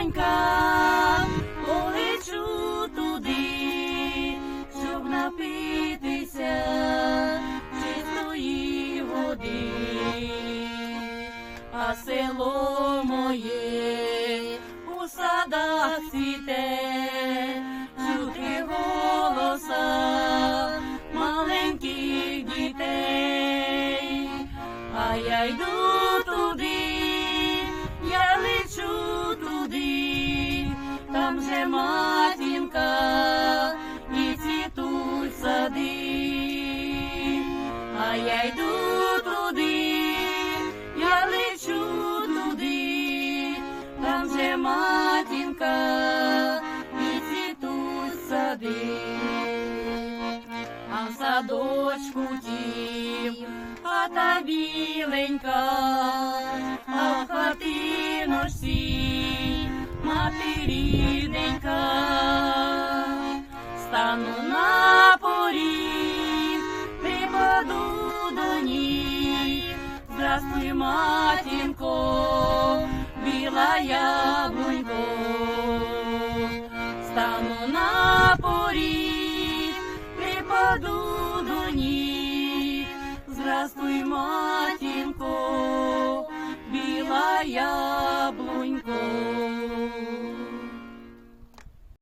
донька, полечу туди, щоб напитися чистої води, а село моє у садах цвіте, чути голоса маленьких дітей, а я йду там же матінка і цвітуть сади, а я йду туди, я лечу туди, там же матінка і цвітуть сади. А в садочку тім хата біленька, рідненька, стану на поріг, припаду до ніг, здравствуй, матінко, біла яблунько, стану на поріг, припаду до ніг, здравствуй, матінко,